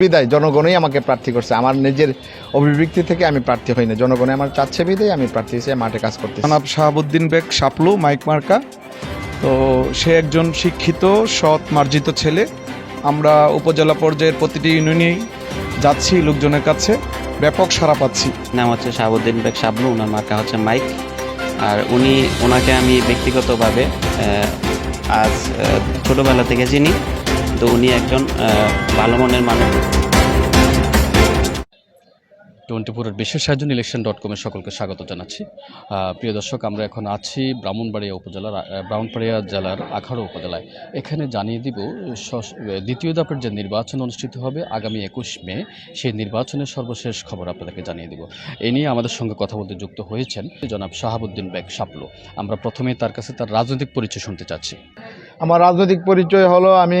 বিদায় জনগণই আমাকে প্রার্থী করছে। আমার নিজের অভিব্যক্তি থেকে আমি প্রার্থী হই না। জনগণে আমার চাচ্ছে বিদায় আমি প্রার্থী হিসেবে মাঠে কাজ করতে জনাব শাহাবুদ্দিন বেগ সাপলু মাইক মার্কা। তো সে একজন শিক্ষিত সৎ মার্জিত ছেলে। আমরা উপজেলা পর্যায়ের প্রতিটি ইউনিয়নেই যাচ্ছি লোকজনের কাছে। ব্যাপক সাড়া পাচ্ছি। নাম হচ্ছে শাহাবুদ্দিন বেগ শাবলু ওনার মার্কা হচ্ছে মাইক। আর উনি ওনাকে আমি ব্যক্তিগতভাবে আজ ছোটবেলা থেকে চিনি। তো উনি একজন ভালো মনের মানুষ। টোয়েন্টিফোরের বিশেষ আয়োজন ইলেকশন ডট কমের সকলকে স্বাগত জানাচ্ছি। প্রিয় দর্শক আমরা এখন আছি ব্রাহ্মণবাড়িয়া উপজেলার ব্রাহ্মণবাড়িয়া জেলার আখাড়া উপজেলায়। এখানে জানিয়ে দিব দ্বিতীয় ধাপের যে নির্বাচন অনুষ্ঠিত হবে আগামী একুশ মে সেই নির্বাচনের সর্বশেষ খবর আপনাদেরকে জানিয়ে দিব। এ নিয়ে আমাদের সঙ্গে কথা বলতে যুক্ত হয়েছেন জনাব শাহাবুদ্দিন বেগ সাপলু আমরা প্রথমে তার কাছে তার রাজনৈতিক পরিচয় শুনতে চাচ্ছি। আমার রাজনৈতিক পরিচয় হলো আমি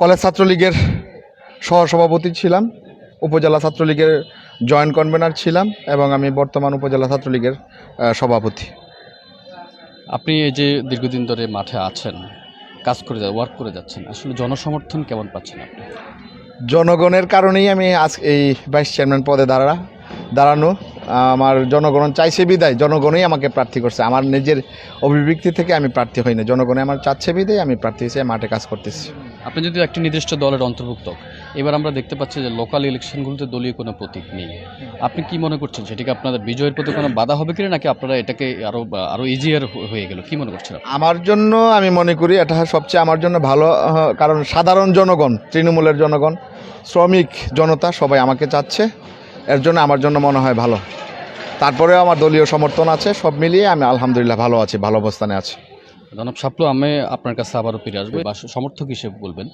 কলেজ ছাত্রলীগের সহসভাপতি ছিলাম উপজেলা ছাত্রলীগের জয়েন্ট কনভেনার ছিলাম এবং আমি বর্তমান উপজেলা ছাত্রলীগের সভাপতি। আপনি এই যে দীর্ঘদিন ধরে মাঠে আছেন কাজ করে যা ওয়ার্ক করে যাচ্ছেন আসলে জনসমর্থন কেমন পাচ্ছেন আপনি? জনগণের কারণেই আমি আজ এই ভাইস চেয়ারম্যান পদে দাঁড়া দাঁড়ানো। আমার জনগণ চাইছে বিদায় জনগণই আমাকে প্রার্থী করছে। আমার নিজের অভিব্যক্তি থেকে আমি প্রার্থী হই না। জনগণে আমার চাচ্ছে বিদায় আমি প্রার্থী হিসেবে মাঠে কাজ করতেছি। আপনি যদি একটি নির্দিষ্ট দলের অন্তর্ভুক্ত, এবার আমরা দেখতে পাচ্ছি যে লোকাল ইলেকশনগুলোতে দলীয় কোনো প্রতীক নেই। আপনি কি মনে করছেন, সেটিকে আপনাদের বিজয়ের প্রতি কোনো বাধা হবে কিনা, নাকি আপনারা এটাকে আরও আরও ইজিয়ার হয়ে গেল? কি মনে করছেন আমার জন্য আমি মনে করি এটা সবচেয়ে আমার জন্য ভালো কারণ সাধারণ জনগণ, তৃণমূলের জনগণ, শ্রমিক জনতা সবাই আমাকে চাচ্ছে। এর জন্য আমার জন্য মনে হয় ভালো। তারপরেও আমার দলীয় সমর্থন আছে, সব মিলিয়ে আমি আলহামদুলিল্লাহ ভালো আছি, ভালো অবস্থানে আছি। জনাব সাপলু, আমি আপনার কাছে আবারও ফিরে আসব। বা সমর্থক হিসেবে বলবেন,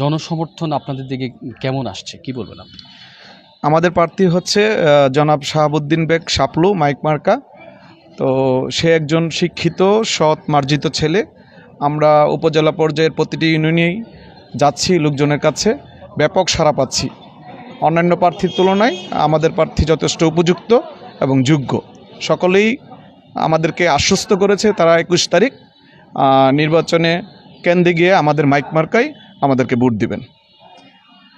জনসমর্থন আপনাদের দিকে কেমন আসছে? কি বলবেন আপনি? আমাদের প্রার্থী হচ্ছে জনাব শাহাবুদ্দিন বেগ সাপলু, মাইক মার্কা। তো সে একজন শিক্ষিত, সৎ, মার্জিত ছেলে। আমরা উপজেলা পর্যায়ের প্রতিটি ইউনিয়নেই যাচ্ছি, লোকজনের কাছে ব্যাপক সাড়া পাচ্ছি। অন্যান্য প্রার্থীর তুলনায় আমাদের প্রার্থী যথেষ্ট উপযুক্ত এবং যোগ্য। সকলেই আমাদেরকে আশ্বস্ত করেছে তারা একুশ তারিখ নির্বাচনে কেন্দ্রে গিয়ে আমাদের মাইক মার্কাই আমাদেরকে ভোট দিবেন।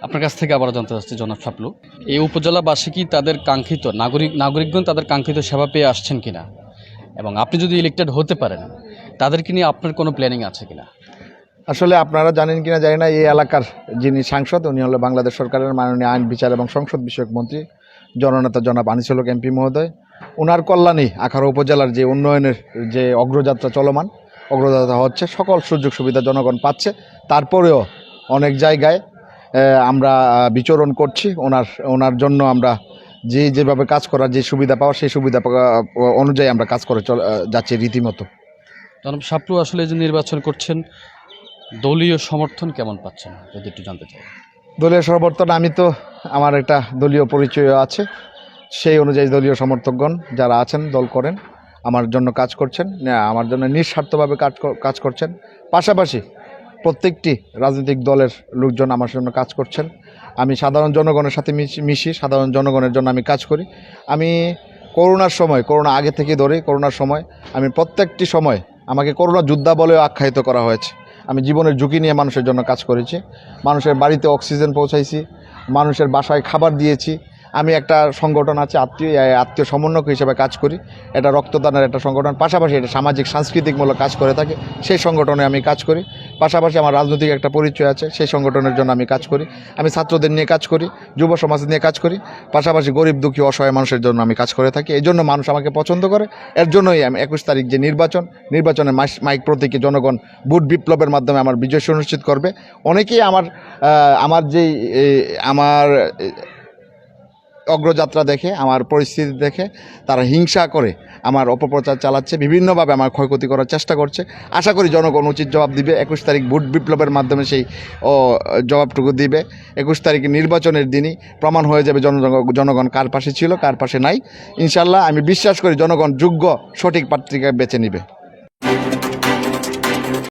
আপনার কাছ থেকে আবার জানতে চাচ্ছি জনাব সাপলু এই উপজেলাবাসী কি তাদের কাঙ্ক্ষিত নাগরিক নাগরিকগণ তাদের কাঙ্ক্ষিত সেবা পেয়ে আসছেন কিনা? এবং আপনি যদি ইলেক্টেড হতে পারেন তাদেরকে নিয়ে আপনার কোনো প্ল্যানিং আছে কিনা? আসলে আপনারা জানেন কিনা জানি না এই এলাকার যিনি সাংসদ উনি হলো বাংলাদেশ সরকারের মাননীয় আইন বিচার এবং সংসদ বিষয়ক মন্ত্রী জননেতা জনাব আনিসুল হক এমপি মহোদয়। ওনার কল্যাণে আখাড়া উপজেলার যে উন্নয়নের যে অগ্রযাত্রা চলমান অগ্রযাত্রা হচ্ছে সকল সুযোগ সুবিধা জনগণ পাচ্ছে। তারপরেও অনেক জায়গায় আমরা বিচরণ করছি। ওনার ওনার জন্য আমরা যে যেভাবে কাজ করার যে সুবিধা পাওয়া সেই সুবিধা অনুযায়ী আমরা কাজ করে চল যাচ্ছি রীতিমতো। জনাব সাপলু আসলে যে নির্বাচন করছেন দলীয় সমর্থন কেমন পাচ্ছেন? যদি একটু জানতে চাই। দলীয় সমর্থন আমি তো আমার একটা দলীয় পরিচয় আছে। সেই অনুযায়ী দলীয় সমর্থকগণ যারা আছেন দল করেন। আমার জন্য কাজ করছেন আমার জন্য নিঃস্বার্থভাবে কাজ কাজ করছেন। পাশাপাশি প্রত্যেকটি রাজনৈতিক দলের লোকজন আমার জন্য কাজ করছেন। আমি সাধারণ জনগণের সাথে মিশি- মিশি, সাধারণ জনগণের জন্য আমি কাজ করি। আমি করোনার সময়, করোনা আগে থেকে ধরে, করোনার সময় আমি প্রত্যেকটি সময় আমাকে করোনা যোদ্ধা বলেও আখ্যায়িত করা হয়েছে। আমি জীবনের ঝুঁকি নিয়ে মানুষের জন্য কাজ করেছি। মানুষের বাড়িতে অক্সিজেন পৌঁছাইছি, মানুষের বাসায় খাবার দিয়েছি আমি একটা সংগঠন আছে, আত্মীয় আত্মীয় সমন্বয়ক হিসেবে কাজ করি। এটা রক্তদানের একটা সংগঠন, পাশাপাশি এটা সামাজিক, সাংস্কৃতিকমূলক কাজ করে থাকে। সেই সংগঠনে আমি কাজ করি। পাশাপাশি আমার রাজনৈতিক একটা পরিচয় আছে, সেই সংগঠনের জন্য আমি কাজ করি। আমি ছাত্রদের নিয়ে কাজ করি, যুব সমাজ নিয়ে কাজ করি। পাশাপাশি গরিব, দুঃখী, অসহায় মানুষের জন্য আমি কাজ করে থাকি। এই জন্য মানুষ আমাকে পছন্দ করে। এর জন্যই আমি একুশ তারিখ যে নির্বাচন নির্বাচনে মাইক প্রতীকে জনগণ ভোট বিপ্লবের মাধ্যমে আমার বিজয় সুনিশ্চিত করবে। অনেকেই আমার আমার যেই আমার অগ্রযাত্রা দেখে, আমার পরিস্থিতি দেখে, তারা হিংসা করে আমার অপপ্রচার চালাচ্ছে, বিভিন্নভাবে আমার ক্ষয়ক্ষতি করার চেষ্টা করছে। আশা করি জনগণ উচিত জবাব দিবে। একুশ তারিখ ভোট বিপ্লবের মাধ্যমে সেই, ও, জবাবটুকু দিবে। একুশ তারিখ নির্বাচনের দিনই প্রমাণ হয়ে যাবে জন, জনগণ কার পাশে ছিল, কার পাশে নাই। ইনশাল্লাহ আমি বিশ্বাস করি জনগণ যোগ্য, সঠিক প্রার্থীকে বেছে নিবে।